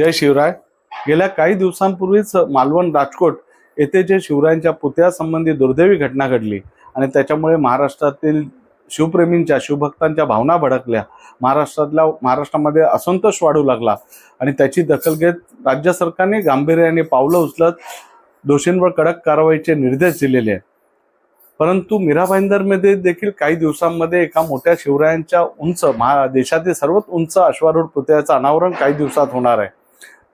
जय शिवराय. गेल्या काही दिवसांपूर्वीच मालवण राजकोट येथे जे शिवरायांच्या पुतळ्यासंबंधी दुर्दैवी घटना घडली आणि त्याच्यामुळे महाराष्ट्रातील शिवप्रेमींच्या शिवभक्तांच्या भावना भडकल्या. महाराष्ट्रातल्या महाराष्ट्रामध्ये असंतोष वाढू लागला आणि त्याची दखल घेत राज्य सरकारने गांभीर्याने पावलं उचलत दोषींवर कडक कारवाईचे निर्देश दिलेले आहेत. परंतु मीरा भाईंदरमध्ये देखील काही दिवसांमध्ये एका मोठ्या शिवरायांच्या उंच महा देशातील सर्वात उंच अश्वारूढ पुतळ्याचं अनावरण काही दिवसात होणार आहे.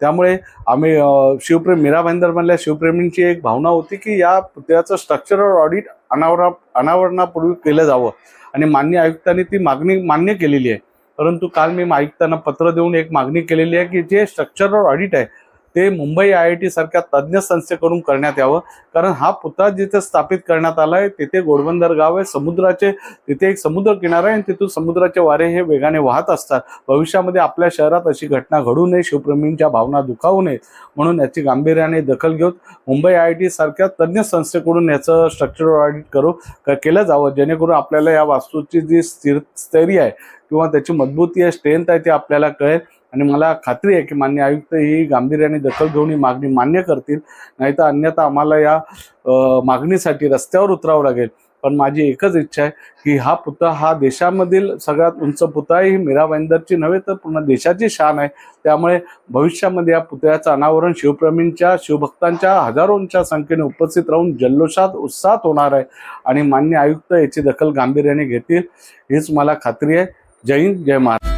त्यामुळे आम्ही शिवप्रेम मीरा भाईंदरमधल्या शिवप्रेमींची एक भावना होती की या पुतळ्याचं स्ट्रक्चरल ऑडिट अनावरा अनावरणापूर्वी केलं जावं. आणि मान्य आयुक्तांनी ती मागणी मान्य केलेली आहे. परंतु काल मी आयुक्तांना पत्र देऊन एक मागणी केलेली आहे की जे स्ट्रक्चरल ऑडिट आहे ते मुंबई आय आय टी सारख्या तज्ज्ञ संस्थेकडून करण्यात यावं. कारण हा पुतळा जिथे स्थापित करण्यात आला आहे तिथे गोडबंदर गाव आहे समुद्राचे तिथे एक समुद्र किनारा आहे आणि तिथून समुद्राचे वारे हे वेगाने वाहत असतात. भविष्यामध्ये आपल्या शहरात अशी घटना घडू नये शिवप्रेमींच्या भावना दुखावू नयेत. म्हणून याची गांभीर्याने दखल घेऊन मुंबई आय आय टी सारख्या तज्ज्ञ संस्थेकडून याचं स्ट्रक्चरल ऑडिट करू केलं जावं. जेणेकरून आपल्याला या वास्तूची जी स्थिर स्थैर्य आहे किंवा त्याची मजबूती आहे स्ट्रेंथ आहे ती आपल्याला कळेल. आणि मला खात्री आहे की मान्य आयुक्त ही गांभीर्याने दखल घेऊन ही मागणी मान्य करतील. नाहीतर अन्यथा आम्हाला या मागणीसाठी रस्त्यावर उतरावं लागेल. पण माझी एकच इच्छा आहे की हा पुतळा हा देशामधील सगळ्यात उंच पुतळा ही मीरा भाईंदरची नव्हे तर पूर्ण देशाची शान आहे. त्यामुळे भविष्यामध्ये या पुतळ्याचं अनावरण शिवप्रेमींच्या शिवभक्तांच्या हजारोंच्या संख्येने उपस्थित राहून जल्लोषात उत्साहात होणार आहे. आणि मान्य आयुक्त याची दखल गांभीर्याने घेतील हीच मला खात्री आहे. जय हिंद जय महाराज